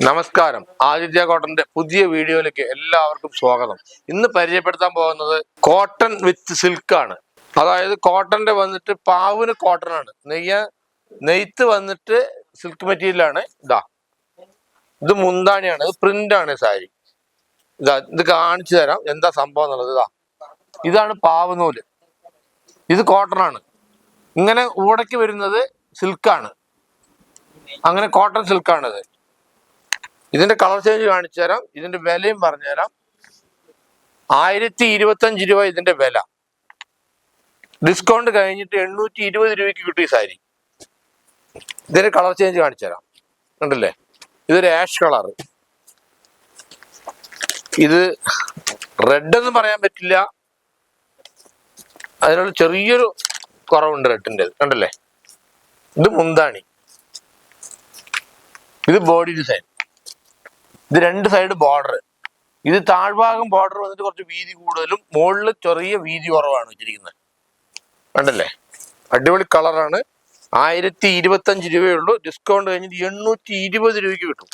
നമസ്കാരം. ആദിത്യ കോട്ടന്റെ പുതിയ വീഡിയോയിലേക്ക് എല്ലാവർക്കും സ്വാഗതം. ഇന്ന് പരിചയപ്പെടുത്താൻ പോകുന്നത് കോട്ടൺ വിത്ത് സിൽക്ക് ആണ് അതായത് കോട്ടന്റെ വന്നിട്ട് പാവിന് കോട്ടൺ ആണ് നെയ്യ നെയ്ത്ത് വന്നിട്ട് സിൽക്ക് മെറ്റീരിയലാണ്. ഇതാ. ഇത് മുന്താണിയാണ്. ഇത് പ്രിന്റ് ആണ് സാരി. ഇതാ ഇത് കാണിച്ചു തരാം എന്താ സംഭവം എന്നുള്ളത്. ഇതാ. ഇതാണ് പാവ് നൂൽ. ഇത് കോട്ടൺ ആണ് ഇങ്ങനെ ഊടയ്ക്ക് വരുന്നത് സിൽക്കാണ്. അങ്ങനെ കോട്ടൺ സിൽക്കാണിത്. ഇതിന്റെ കളർ ചേഞ്ച് കാണിച്ചു തരാം. ഇതിന്റെ വിലയും പറഞ്ഞു തരാം. ആയിരത്തി ഇരുപത്തഞ്ച് രൂപ ഇതിന്റെ വില. ഡിസ്കൗണ്ട് കഴിഞ്ഞിട്ട് എണ്ണൂറ്റി ഇരുപത് രൂപയ്ക്ക് കിട്ടും ഈ സാരി. ഇതിന്റെ കളർ ചേഞ്ച് കാണിച്ചു തരാം. കണ്ടില്ലേ? ഇതൊരു ആഷ് കളർ ഇത് റെഡ് എന്ന് പറയാൻ പറ്റില്ല. അതിനുള്ള ചെറിയൊരു കുറവുണ്ട് റെഡിന്റെ കണ്ടല്ലേ? ഇത് മുന്താണി. ഇത് ബോഡി ഡിസൈൻ ഇത് രണ്ട് സൈഡ് ബോർഡർ ഇത് താഴ്ഭാഗം ബോർഡർ വന്നിട്ട് കുറച്ച് വീതി കൂടുതലും മുകളിൽ ചെറിയ വീതി കുറവാണ് വെച്ചിരിക്കുന്നത്. കണ്ടല്ലേ? അടിപൊളി കളറാണ് ആയിരത്തി ഇരുപത്തഞ്ച് രൂപയുള്ളൂ ഡിസ്കൗണ്ട് കഴിഞ്ഞിട്ട് എണ്ണൂറ്റി ഇരുപത് രൂപയ്ക്ക് കിട്ടും.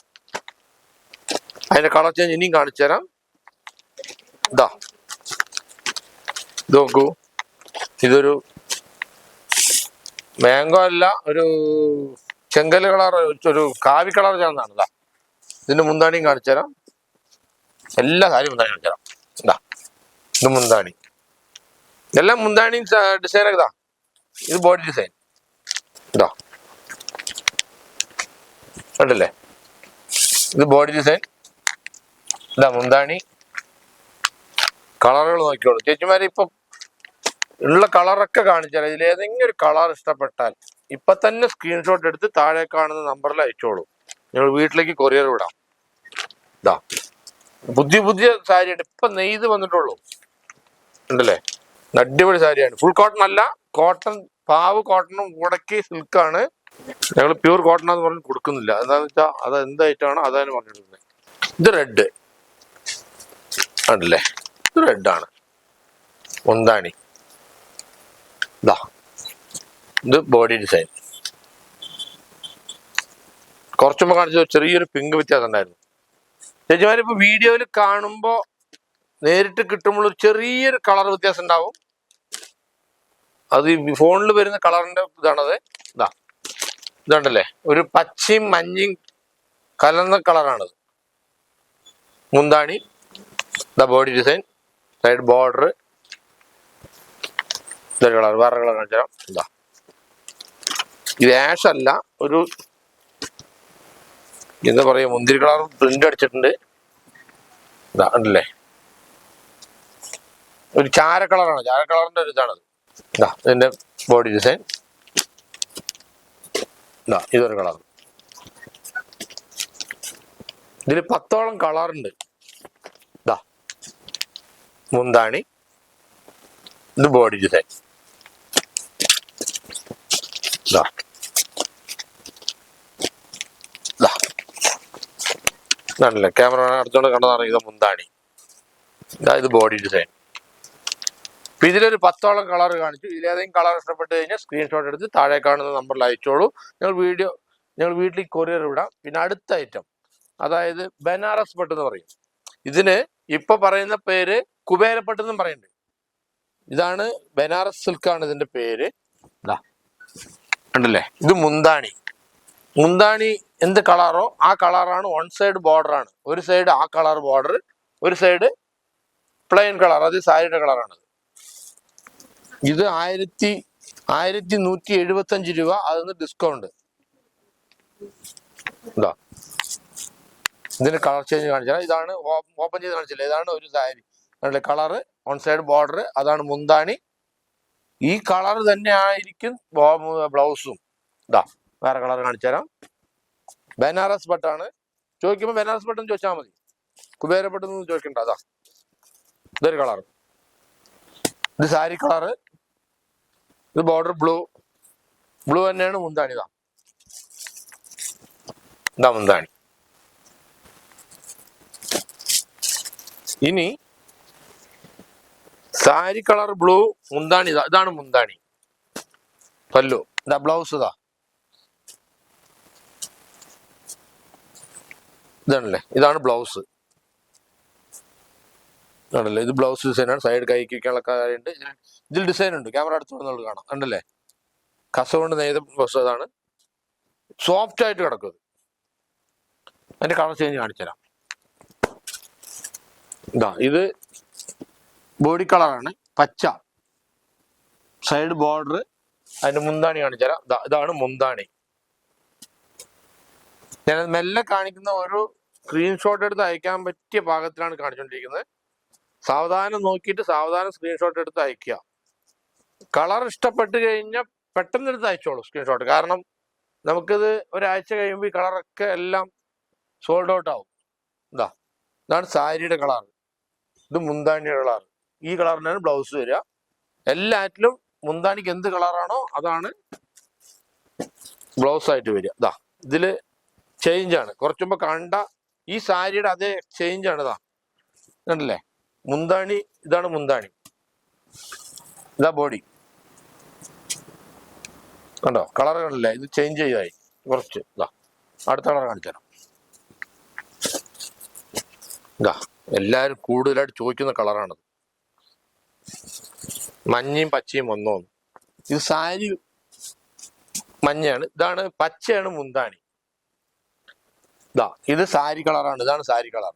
അതിന്റെ കളർ ചേഞ്ച് ഇനിയും കാണിച്ചു തരാം. ഇതാ ഇത് നോക്കൂ. ഇതൊരു മാംഗോ അല്ല ഒരു ചെങ്കൽ കളർ ഒരു കാവി കളർ ചേർന്നാണ് ഇതാ ഇതിന്റെ മുന്താണിയും കാണിച്ചു തരാം. എല്ലാ കാര്യവും മുന്താണി കാണിച്ചു തരാം. എന്താ ഇത് മുന്താണി. ഇതെല്ലാം മുന്താണി ഡിസൈൻ ഇതാ. ഇത് ബോഡി ഡിസൈൻ ഇതാ. കണ്ടില്ലേ? ഇത് ബോഡി ഡിസൈൻ ഇതാ മുന്താണി. കളറുകൾ നോക്കിക്കോളൂ. ചേച്ചിമാരെ ഇപ്പം ഉള്ള കളറൊക്കെ കാണിച്ചാൽ ഇതിൽ ഏതെങ്കിലും ഒരു കളർ ഇഷ്ടപ്പെട്ടാൽ ഇപ്പൊ തന്നെ സ്ക്രീൻഷോട്ട് എടുത്ത് താഴെ കാണുന്ന നമ്പറിൽ അയച്ചോളൂ. നിങ്ങൾ വീട്ടിലേക്ക് കൊറിയർ വിടാം. ഇതാ പുതിയ പുതിയ സാരിയാണ്. ഇപ്പൊ നെയ്ത് വന്നിട്ടുള്ളൂ. ഉണ്ടല്ലേ? അടിപൊളി സാരിയാണ്. ഫുൾ കോട്ടൺ അല്ല കോട്ടൺ പാവ് കോട്ടണും ഉടക്കി സിൽക്കാണ് ഞങ്ങൾ പ്യൂർ കോട്ടൺ എന്ന് പറഞ്ഞ് കൊടുക്കുന്നില്ല. എന്താന്ന് വെച്ചാ അത് എന്തായിട്ടാണ് അതാണ് പറഞ്ഞിരുന്നത് ഇത് റെഡ് ഉണ്ടല്ലേ? ഇത് റെഡാണ് ഒന്താണി? ഇതാ ഇത് ബോഡി ഡിസൈൻ കുറച്ചുമ്പോ കാണിച്ചത് ചെറിയൊരു പിങ്ക് വ്യത്യാസം ഉണ്ടായിരുന്നു. ചേച്ചിമാരിപ്പോ വീഡിയോയിൽ കാണുമ്പോൾ നേരിട്ട് കിട്ടുമ്പോൾ ഒരു ചെറിയൊരു കളർ വ്യത്യാസം ഉണ്ടാവും. അത് ഈ ഫോണിൽ വരുന്ന കളറിന്റെ ഇതാണത്. ഇതാ. ഇതുണ്ടല്ലേ? ഒരു പച്ചയും മഞ്ഞയും കലർന്ന കളറാണത് മുന്താണി. The body design side border ഇതൊരു കളർ വേറെ കളർ കാണിച്ചാൽ ഇതാ. ഇത് ആഷ് അല്ല. ഒരു എന്താ പറയാ മുന്തിരി കളർ പ്രിന്റ് അടിച്ചിട്ടുണ്ട്. ഇതാ ഒരു ചാര കളറാണ് ചാര കളറിന്റെ ഒരു ഇതാണത്. ഇതാ ഇതിന്റെ ബോഡി ഡിസൈൻ ഇതാ ഇതൊരു കളർ. ഇതിൽ പത്തോളം കളറുണ്ട് ഇതാ മുന്താണി. ഇത് ബോഡി ഡിസൈൻ ഇതാ. ഇതാണല്ലേ ക്യാമറ അടുത്തോണ്ട് കണ്ടതാണ് ഇത് മുന്താണി. ഇതാ ഇത് ബോഡി ഡിസൈൻ അപ്പൊ ഇതിലൊരു പത്തോളം കളർ കാണിച്ചു. ഇതിലേതെങ്കിലും കളർ ഇഷ്ടപ്പെട്ട് കഴിഞ്ഞാൽ സ്ക്രീൻഷോട്ട് എടുത്ത് താഴെ കാണുന്ന നമ്പറിൽ അയച്ചോളൂ. ഞങ്ങൾ വീഡിയോ ഞങ്ങൾ വീട്ടിൽ കൊറിയർ വിടാം പിന്നെ അടുത്ത ഐറ്റം അതായത് ബനാറസ് പട്ട് എന്ന് പറയും. ഇതിന് ഇപ്പൊ പറയുന്ന പേര് കുബേരപ്പട്ട് എന്നും പറയുന്നുണ്ട്. ഇതാണ് ബനാറസ് സിൽക്കാണ് ഇതിന്റെ പേര്. ഉണ്ടല്ലേ ഇത് മുന്താണി. മുന്താണി എന്ത് കളറോ ആ കളറാണ് വൺ സൈഡ് ബോർഡർ ആണ്. ഒരു സൈഡ് ആ കളർ ബോർഡർ ഒരു സൈഡ് പ്ലെയിൻ കളർ അത് സാരിയുടെ കളറാണ് ഇത് ആയിരത്തി ആയിരത്തി നൂറ്റി എഴുപത്തി അഞ്ച് രൂപ അതിന് ഡിസ്കൗണ്ട് ഇതാ. ഇതിന്റെ കളർ ചേഞ്ച് കാണിച്ചാൽ ഇതാണ് ഓപ്പൺ ചെയ്ത് കാണിച്ചില്ല? ഇതാണ് ഒരു sari colour one side border അതാണ് മുന്താണി. ഈ കളർ തന്നെ ആയിരിക്കും ബ്ലൗസും. ഇതാ. വേറെ കളർ കാണിച്ചു തരാം ബനാറസ് പട്ടാണ് ചോദിക്കുമ്പോൾ ബനാറസ് പട്ടം ചോദിച്ചാൽ മതി. കുബേര പട്ടെന്ന് ചോദിക്കണ്ട അതാ ഇതൊരു കളർ. ഇത് സാരി കളർ ഇത് ബോർഡർ ബ്ലൂ. ബ്ലൂ തന്നെയാണ് മുന്താണി ഇതാ ഇതാ മുന്താണി. ഇനി സാരി കളർ ബ്ലൂ മുന്താണി ഇതാ ഇതാണ് മുന്താണി. പല്ലു ഇതാ ബ്ലൗസ് ഇതാ ഇതാണല്ലേ? ഇതാണ് ബ്ലൗസ്. ആണല്ലേ ഇത് ബ്ലൗസ് ഡിസൈനാണ് സൈഡ് കൈക്ക് വയ്ക്കാനുള്ള കാര്യമുണ്ട് ഇതിൽ- ഡിസൈൻ ഉണ്ട്. ക്യാമറ അടുത്ത് വന്നുള്ള കാണാം. കണ്ടല്ലേ? കൊണ്ട് നെയ്ത ബ്ലൗസ് അതാണ്. സോഫ്റ്റ് ആയിട്ട് കിടക്കും ഇത്. അതിന്റെ കളർ ചേഞ്ച് കാണിച്ചു തരാം. ഇതാ ഇത് ബോഡി കളറാണ് പച്ച. സൈഡ് ബോർഡർ അതിന്റെ മുന്താണി കാണിച്ചു തരാം. ഇതാണ് മുന്താണി. ഞാൻ മെല്ലെ കാണിക്കുന്ന ഒരു സ്ക്രീൻഷോട്ട് എടുത്ത് അയക്കാൻ പറ്റിയ പാകത്തിലാണ് കാണിച്ചുകൊണ്ടിരിക്കുന്നത് സാവധാനം നോക്കിയിട്ട് സാവധാനം സ്ക്രീൻഷോട്ട് എടുത്ത് അയക്കുക. കളർ ഇഷ്ടപ്പെട്ട് കഴിഞ്ഞാൽ പെട്ടെന്ന് എടുത്ത് അയച്ചോളൂ സ്ക്രീൻഷോട്ട് കാരണം നമുക്കിത് ഒരാഴ്ച കഴിയുമ്പോൾ ഈ കളറൊക്കെ എല്ലാം സോൾഡ് ഔട്ട് ആവും. എന്താ ഇതാണ് സാരിയുടെ കളർ ഇത് മുന്താണിയുടെ കളർ ഈ കളറിനാണ് ബ്ലൗസ് വരിക. എല്ലാറ്റിലും മുന്താണിക്ക് എന്ത് കളറാണോ അതാണ് ബ്ലൗസ് ആയിട്ട് വരിക. ഇതാ ഇതിൽ ചേഞ്ചാണ് ആണ്. കുറച്ച് മുമ്പ് കണ്ട ഈ സാരിയുടെ അതേ ചേഞ്ച് ആണ് ഇതാ. കണ്ടില്ലേ? മുന്താണി ഇതാണ് മുന്താണി. ഇതാ ബോഡി കണ്ടോ? കളർ കണ്ടില്ലേ? ഇത് ചേഞ്ച് ചെയ്തായി കുറച്ച്. ഇതാ. അടുത്ത കളർ കാണിച്ചു തരാം ഇതാ. എല്ലാവരും കൂടുതലായിട്ട് ചോദിക്കുന്ന കളറാണത് മഞ്ഞയും പച്ചയും ഒന്നോന്ന് ഇത് സാരി മഞ്ഞയാണ്. ഇതാണ് പച്ചയാണ് മുന്താണി. ഇതാ ഇത് സാരി കളറാണ് ഇതാണ് സാരി കളർ.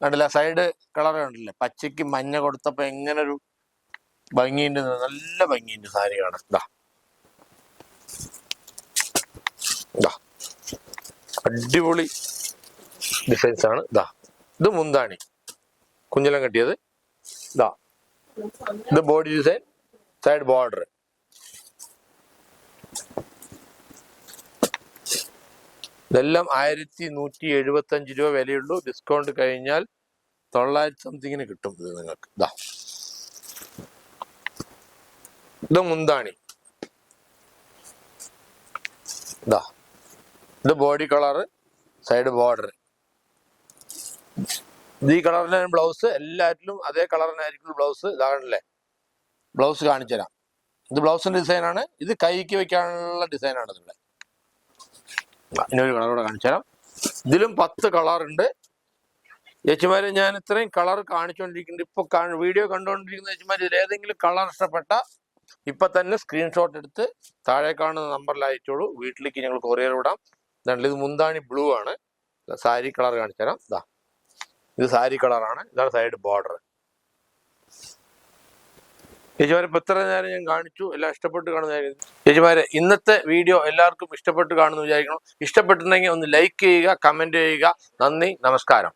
കണ്ടില്ല സൈഡ് കളർ കണ്ടില്ലേ? പച്ചയ്ക്ക് മഞ്ഞ കൊടുത്തപ്പോ എങ്ങനെ ഒരു ഭംഗിയുണ്ട് നല്ല ഭംഗിയുണ്ട് സാരി ഇതാ ഇതാ അടിപൊളി ഡിസൈൻസ് ആണ്. ഇതാ ഇത് മുന്താണി. കുഞ്ഞലം കെട്ടിയത്. ഇതാ ഇത് ബോഡി ഡിസൈൻ സൈഡ് ബോർഡർ ഇതെല്ലാം ആയിരത്തി നൂറ്റി എഴുപത്തി അഞ്ച് രൂപ വിലയുള്ളൂ. ഡിസ്കൗണ്ട് കഴിഞ്ഞാൽ തൊള്ളായിരത്തി സംതിങ്ങിന് കിട്ടും ഇത് നിങ്ങൾക്ക്. ഇതാ ഇത് മുന്താണി. ഇതാ ഇത് ബോഡി കളറ് സൈഡ് ബോർഡർ ഇത് ഈ കളറിനാണ് ബ്ലൗസ് എല്ലാറ്റിലും അതേ കളറിനായിരിക്കും ബ്ലൗസ് ഇതാണല്ലേ ബ്ലൗസ് കാണിച്ചു തരാം ഇത് ബ്ലൗസിന്റെ ഡിസൈനാണ് ഇത് കൈക്ക് വെക്കാനുള്ള ഡിസൈനാണ് ഇതിന്റെ ആ, ഇനി കളർ കൂടെ കാണിച്ചു തരാം. ഇതിലും പത്ത് കളറുണ്ട് ചേച്ചിമാരെ ഞാൻ ഇത്രയും കളർ കാണിച്ചുകൊണ്ടിരിക്കുന്നുണ്ട് ഇപ്പൊ വീഡിയോ കണ്ടുകൊണ്ടിരിക്കുന്ന ചേച്ചിമാർ ഏതെങ്കിലും കളർ ഇഷ്ടപ്പെട്ട ഇപ്പൊ തന്നെ സ്ക്രീൻഷോട്ട് എടുത്ത് താഴെ കാണുന്ന നമ്പറിൽ അയച്ചോളൂ. വീട്ടിലേക്ക് ഞങ്ങൾ കൊറിയർ വിടാം. ഇതാണ്ട് ഇത് മുന്താണി ബ്ലൂ ആണ്. സാരി കളർ കാണിച്ചു തരാം. ഇതാ. ഇത് സാരി കളറാണ് ഇതാണ് സൈഡ് ബോർഡർ ചേച്ചിമാരെ ഇപ്പം നേരം ഞാൻ കാണിച്ചു എല്ലാം ഇഷ്ടപ്പെട്ട് കാണുന്ന ചേച്ചിമാരെ ഇന്നത്തെ വീഡിയോ എല്ലാവർക്കും ഇഷ്ടപ്പെട്ട് കാണുന്നു വിചാരിക്കണം ഇഷ്ടപ്പെട്ടിട്ടുണ്ടെങ്കിൽ ഒന്ന് ലൈക്ക് ചെയ്യുക കമന്റ് ചെയ്യുക. നന്ദി നമസ്കാരം.